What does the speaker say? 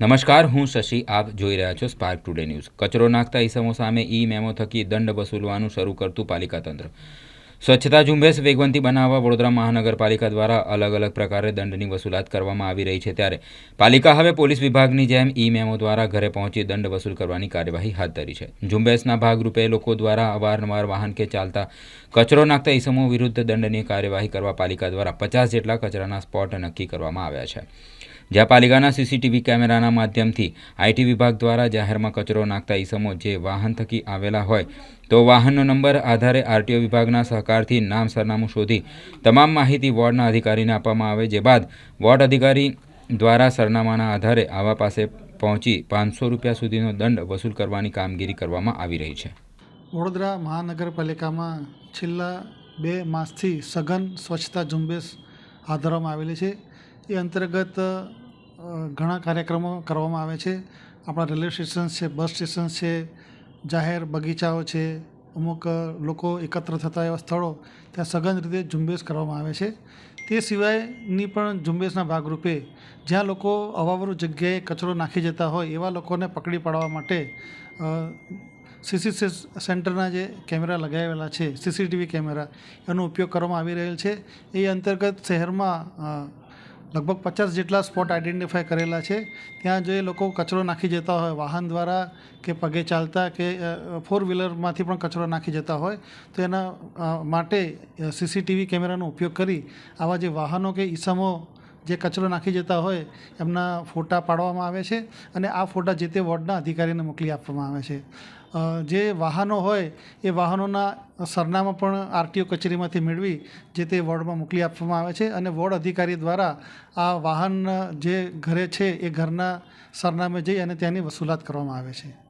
નમસ્કાર, હું શશી. આપ જોઈ રહ્યા છો સ્પાર્ક ટુડે ન્યૂઝ કચરો નાખતા ઈસમો સામે ઈ મેમો થકી દંડ વસૂલવાનું શરૂ કરતું પાલિકા તંત્ર. સ્વચ્છતા ઝુંબેશ વેગવંતી બનાવવા વડોદરા મહાનગરપાલિકા દ્વારા અલગ અલગ પ્રકારે દંડની વસૂલાત કરવામાં આવી રહી છે ત્યારે પાલિકા હવે પોલીસ વિભાગની જેમ ઈ મેમો દ્વારા ઘરે પહોંચી દંડ વસૂલ કરવાની કાર્યવાહી હાથ ધરી છે. ઝુંબેશના ભાગરૂપે લોકો દ્વારા અવારનવાર વાહન કે ચાલતા કચરો નાખતા ઈસમો વિરુદ્ધ દંડની કાર્યવાહી કરવા પાલિકા દ્વારા પચાસ જેટલા કચરાના સ્પોટ નક્કી કરવામાં આવ્યા છે. જ્યાં પાલિકાના સીસીટીવી કેમેરાના માધ્યમથી આઈટી વિભાગ દ્વારા જાહેરમાં કચરો નાખતા ઈસમો જે વાહન થકી આવેલા હોય તો વાહનનો નંબર આધારે આરટીઓ વિભાગના સહકારથી નામ સરનામું શોધી તમામ માહિતી વોર્ડના અધિકારીને આપવામાં આવે, જે બાદ વોર્ડ અધિકારી દ્વારા સરનામાના આધારે આવા પાસે પહોંચી પાંચસો રૂપિયા સુધીનો દંડ વસૂલ કરવાની કામગીરી કરવામાં આવી રહી છે. વડોદરા મહાનગરપાલિકામાં છેલ્લા બે માસથી સઘન સ્વચ્છતા ઝુંબેશ હાથ ધરવામાં આવેલી છે. એ અંતર્ગત ઘણા કાર્યક્રમો કરવામાં આવે છે. આપણા રેલવે સ્ટેશન છે, બસ સ્ટેશન છે, જાહેર બગીચાઓ છે, અમુક લોકો એકત્ર થતા એવા સ્થળો ત્યાં સઘન રીતે ઝુંબેશ કરવામાં આવે છે. તે સિવાયની પણ ઝુંબેશના ભાગરૂપે જ્યાં લોકો અવાવરું જગ્યાએ કચરો નાખી જતા હોય એવા લોકોને પકડી પાડવા માટે સીસી સેન્ટરના જે કેમેરા લગાવેલા છે, સીસીટીવી કેમેરા, એનો ઉપયોગ કરવામાં આવી રહેલ છે. એ અંતર્ગત શહેરમાં લગભગ પચાસ જેટલા સ્પોટ આઈડેન્ટિફાય કરેલા છે. ત્યાં જે લોકો કચરો નાખી જતા હોય, વાહન દ્વારા કે પગે ચાલતા કે ફોર વ્હીલરમાંથી પણ કચરો નાખી જતા હોય, તો એના માટે સીસીટીવી કેમેરાનો ઉપયોગ કરી આવા જે વાહનો કે ઈસમો જે કચરો નાખી જતા હોય, એમના ફોટા પાડવામાં આવે છે અને આ ફોટા જે તે વોર્ડના અધિકારીને મોકલી આપવામાં આવે છે. જે વાહનો હોય, એ વાહનોના સરનામા પણ આરટીઓ કચેરીમાંથી મેળવી જે તે વોર્ડમાં મોકલી આપવામાં આવે છે અને વોર્ડ અધિકારી દ્વારા આ વાહન જે ઘરે છે, એ ઘરના સરનામે જઈ અને ત્યાંની વસૂલાત કરવામાં આવે છે.